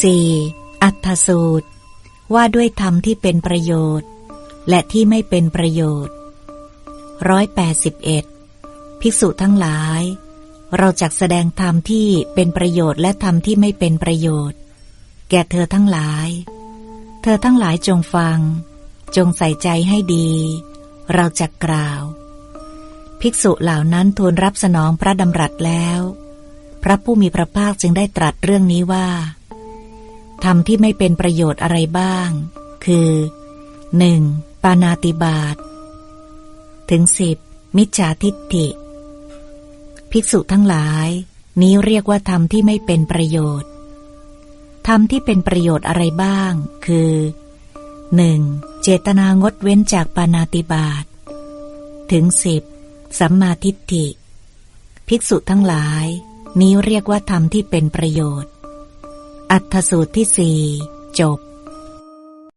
4. อัตถสูตร ว่าด้วยธรรมที่เป็นประโยชน์ และที่ไม่เป็นประโยชน์ร้อยแปดสิบเอ็ดภิกษุทั้งหลาย เราจักแสดงธรรมที่เป็นประโยชน์และธรรมที่ไม่เป็นประโยชน์ แก่เธอทั้งหลาย เธอทั้งหลายจงฟัง จงใส่ใจให้ดี เราจะกล่าว ภิกษุเหล่านั้นทูลรับสนองพระดำรัสแล้ว พระผู้มีพระภาคจึงได้ตรัสเรื่องนี้ว่า ธรรมที่ไม่เป็นประโยชน์อะไรบ้าง คือ 1. ปานาติบาตถึงสิบมิจฉาทิฏฐิ ภิกษุทั้งหลาย นี้เรียกว่าธรรมที่ไม่เป็นประโยชน์ธรรมที่เป็นประโยชน์อะไรบ้าง คือ 1. เจตนางดเว้นจากปานาติบาตถึงสิบสัมมาทิฏฐิ ภิกษุทั้งหลาย นี้เรียกว่าธรรมที่เป็นประโยชน์ อัตถสูตรที่สี่จบ